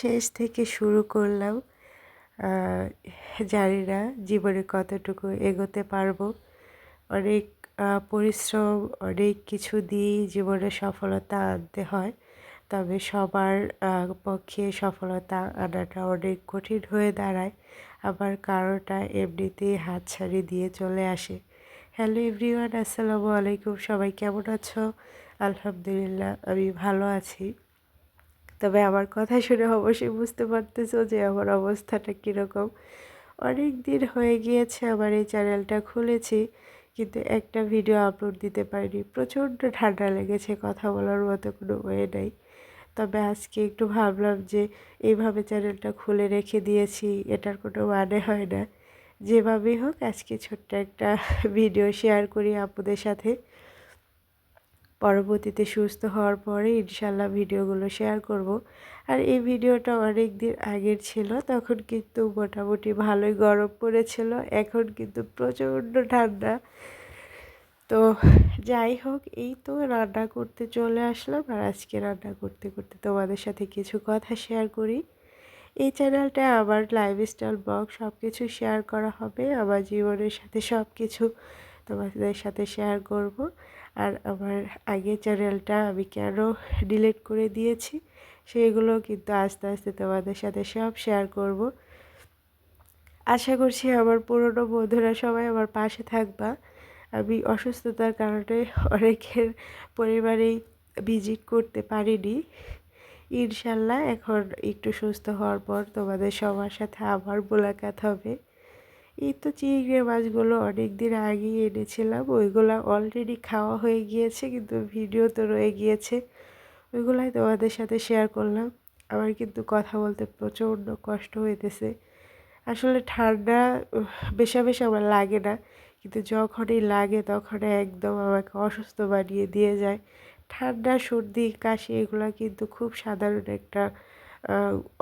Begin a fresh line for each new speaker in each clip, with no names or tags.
শেষ থেকে শুরু করলাম। জানি না জীবনে কতটুকু এগোতে পারব। অনেক পরিশ্রম, অনেক কিছু দিয়েই জীবনে সফলতা আনতে হয়। তবে সবার পক্ষে সফলতা আনাটা অনেক কঠিন হয়ে দাঁড়ায়। আবার কারোটা এমনিতেই হাতছাড়ি দিয়ে চলে আসে। হ্যালো এভরিওয়ান, আসসালামু আলাইকুম। সবাই কেমন আছো? আলহামদুলিল্লাহ, আমি ভালো আছি। তবে আমার কথা শুনে অবশ্যই বুঝতে পারতেছো যে আমার অবস্থাটা কীরকম। অনেক দিন হয়ে গিয়েছে আমার এই চ্যানেলটা খুলেছি, কিন্তু একটা ভিডিও আপলোড দিতে পারিনি। প্রচণ্ড ঠান্ডা লেগেছে, কথা বলার মতো কোনো ওয়ে নেই। তবে আজকে একটু ভাবলাম যে এইভাবে চ্যানেলটা খুলে রেখে দিয়েছি, এটার কোনো মানে হয় না। যেভাবেই হোক, আজকে ছোট্ট একটা ভিডিও শেয়ার করি আপুদের সাথে। পরবর্তীতে সুস্থ হওয়ার পরে ইনশাল্লাহ ভিডিওগুলো শেয়ার করব। আর এই ভিডিওটা অনেক দিন আগের ছিল, তখন কিন্তু মোটামুটি ভালোই গরম পড়েছিল, এখন কিন্তু প্রচণ্ড ঠান্ডা। তো যাই হোক, এই তো রান্না করতে চলে আসলাম, আর আজকে রান্না করতে করতে তোমাদের সাথে কিছু কথা শেয়ার করি। এই চ্যানেলটা আমার লাইফস্টাইল ব্লগ সব কিছু শেয়ার করা হবে, আমার জীবনের সাথে সব কিছু তোমাদের সাথে শেয়ার করব। আর আমার আগের চ্যানেলটা আমি কেন ডিলিট করে দিয়েছি, সেগুলো কিন্তু আস্তে আস্তে তোমাদের সাথে সব শেয়ার করব। আশা করছি আমার পুরনো বন্ধুরা সবাই আমার পাশে থাকবা। আমি অসুস্থতার কারণে অনেকের পরিবারেই ভিজিট করতে পারিনি। ইনশাল্লাহ এখন একটু সুস্থ হওয়ার পর তোমাদের সবার সাথে আবার মোলাকাত হবে। এই তো চিংড়ি মাছগুলো অনেক দিন আগেই এনেছিলাম, ওইগুলো অলরেডি খাওয়া হয়ে গিয়েছে, কিন্তু ভিডিও তো রয়ে গিয়েছে। ওইগুলাই তোমাদের সাথে শেয়ার করলাম। আমার কিন্তু কথা বলতে প্রচণ্ড কষ্ট হইতেছে। আসলে ঠান্ডা বেশা বেশা আমার লাগে না, কিন্তু যখনই লাগে তখন একদম আমাকে অসুস্থ বানিয়ে দিয়ে যায়। ঠান্ডা, সর্দি, কাশি এগুলো কিন্তু খুব সাধারণ একটা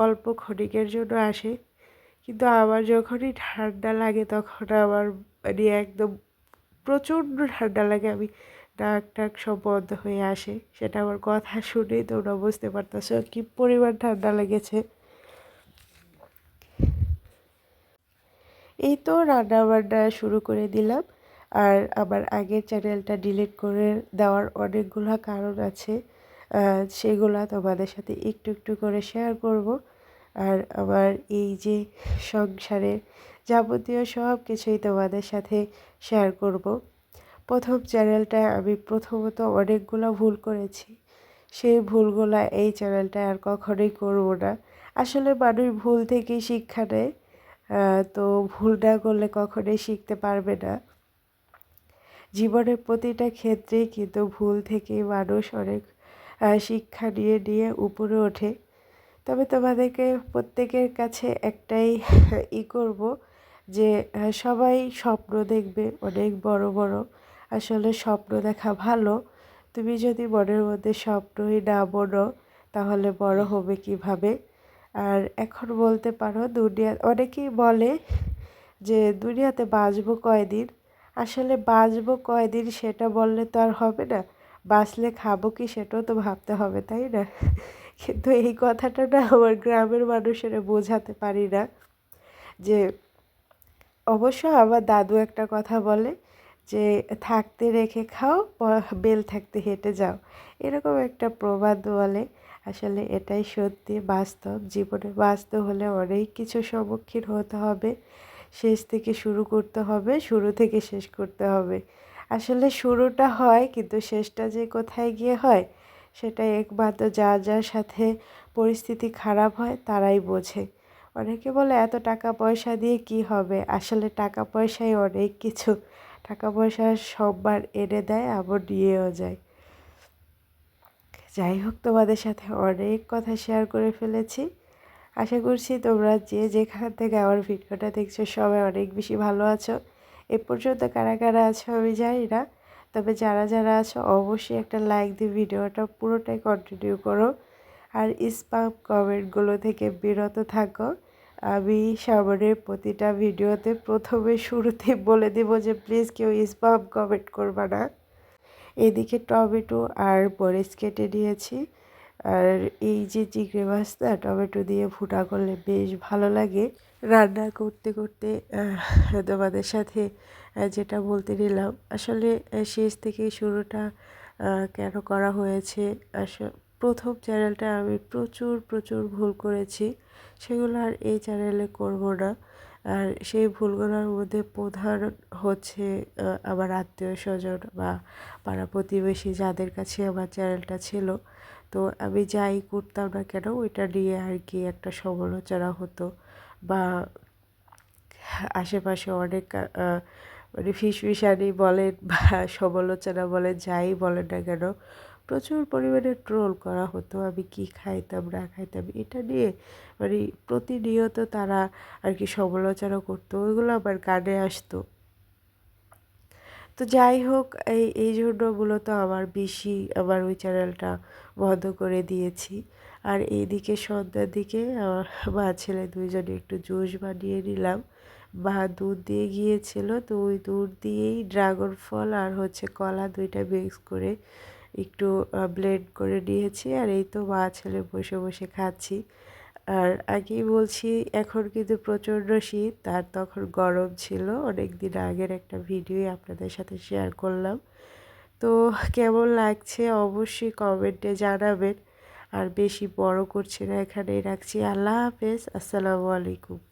অল্প ক্ষণিকের জন্য আসে। কিন্তু আমার যখনই ঠান্ডা লাগে তখন আমার মানে একদম প্রচণ্ড ঠান্ডা লাগে, আমি ডাক টাক সব বন্ধ হয়ে আসে। সেটা আমার কথা শুনেই তোমরা বুঝতে পারতেছো কি পরিমাণ ঠান্ডা লেগেছে। এই তো রান্না বান্না শুরু করে দিলাম। আর আমার আগের চ্যানেলটা ডিলিট করে দেওয়ার অনেকগুলো কারণ আছে। সেগুলো তোমাদের সাথে একটু একটু করে শেয়ার করব। আর আমার এই যে সংসারের যাবতীয় সব কিছুই তোমাদের সাথে শেয়ার করব। প্রথম চ্যানেলটায় আমি প্রথমত অনেকগুলো ভুল করেছি। সেই ভুলগুলো এই চ্যানেলটায় আর কখনোই করব না। আসলে মানুষ ভুল থেকেই শিক্ষা নেয় তো ভুল না করলে কখনোই শিখতে পারবে না। জীবনের প্রতিটা ক্ষেত্রেই কিন্তু ভুল থেকেই মানুষ অনেক শিক্ষা নিয়ে নিয়ে উপরে ওঠে। তবে তোমাদেরকে প্রত্যেকের কাছে একটাই ই করব যে সবাই স্বপ্ন দেখবে, অনেক বড় বড়। আসলে স্বপ্ন দেখা ভালো। তুমি যদি মনের মধ্যে স্বপ্নই না বলো তাহলে বড় হবে কীভাবে? আর এখন বলতে পারো, দুনিয়া, অনেকেই বলে যে, দুনিয়াতে বাঁচবো কয়দিন? আসলে বাঁচবো কয়দিন সেটা বললে তো আর হবে না। বাঁচলে খাব কি সেটাও তো ভাবতে হবে, তাই না? কিন্তু এই কথাটা না আমার গ্রামের মানুষেরা বোঝাতে পারি না যে, অবশ্য আমার দাদু একটা কথা বলে যে, থাকতে রেখে খাও, বেল থাকতে হেঁটে যাও। এরকম একটা প্রবাদ বলে। আসলে এটাই সত্যি, বাস্তব জীবনে বাস্তব হলে অনেক কিছু সম্মুখীন হতে হবে, শেষ থেকে শুরু করতে হবে, শুরু থেকে শেষ করতে হবে। আসলে শুরুটা হয়, কিন্তু শেষটা যে কোথায় গিয়ে হয় সেটা একমাত্র যা যার সাথে পরিস্থিতি খারাপ হয়, তারাই বোঝে। অনেকে বলে, এত টাকা পয়সা দিয়ে কি হবে? আসলে টাকা পয়সাই অনেক কিছু। টাকা পয়সা সববার এনে দেয়, আবার নিয়েও যায়। যাই হোক, তোমাদের সাথে অনেক কথা শেয়ার করে ফেলেছি। আশা করছি তোমরা যে যেখান থেকে আমার ভিডিওটা দেখছ, সবাই অনেক বেশি ভালো আছো। এ পর্যন্ত কারা কারা আছো আমি জানি না। তবে যারা যারা আছো, অবশ্যই একটা লাইক দিয়ে ভিডিওটা পুরোটাই কন্টিনিউ করো। আর স্পাম কমেন্টগুলো থেকে বিরত থাকো। আমি সামনের প্রতিটা ভিডিওতে প্রথমে শুরুতে বলে দেবো যে প্লিজ কেউ স্পাম কমেন্ট করবা না। এদিকে টমেটো আর মরিচ কেটে নিয়েছি। আর এই যে চিংড়ি মাছটা, টমেটো দিয়ে ফুটা করলে বেশ ভালো লাগে। রান্না করতে করতে তোমাদের সাথে যেটা বলতে নিলাম, আসলে শেষ থেকে শুরুটা কেন করা হয়েছে প্রথম চ্যানেলটা আমি প্রচুর প্রচুর ভুল করেছি, সেগুলো আর এই চ্যানেলে করব না, আর সেই ভুলগুলোর মধ্যে প্রধান হচ্ছে আমার আত্মীয় স্বজন বা পাড়া প্রতিবেশী যাদের কাছে আমার চ্যানেলটা ছিল, তো আমি যাই করতাম না কেন, ওইটা নিয়ে আর কি একটা সমালোচনা হতো বা আশেপাশে অনেক মানে ফিসফিসানি বলেন বা সমালোচনা বলেন, যাই বলেন না কেন, প্রচুর পরিমাণে ট্রোল করা হতো। আমি কি খাইতাম, না খাইতাম, এটা নিয়ে মানে প্রতিনিয়ত তারা আর কি সমালোচনা করতো, ওইগুলো আমার কানে আসতো। তো যাই হোক, এই এই জন্য মূলত আমার বেশি আমার ওই চ্যানেলটা বন্ধ করে দিয়েছি। আর এইদিকে সন্ধ্যার দিকে আমার মা ছেলে দুইজনে একটু জুস বানিয়ে নিলাম। মা দুধ দিয়ে গিয়েছিল, তো ওই দুধ দিয়েই ড্রাগন ফল আর হচ্ছে কলা দুইটা মিক্স করে একটু ব্লেন্ড করে নিয়েছি। আর এই তো মা ছেলে বসে বসে খাচ্ছি। আর আগেই বলছি, এখন কিন্তু প্রচণ্ড শীত, আর তখন গরম ছিল। অনেক দিন আগের একটা ভিডিও আপনাদের সাথে শেয়ার করলাম। তো কেমন লাগছে অবশ্যই কমেন্টে জানাবেন। আর বেশি বড় করছি না, এখানেই রাখছি। আল্লাহ হাফেজ, আসসালামু আলাইকুম।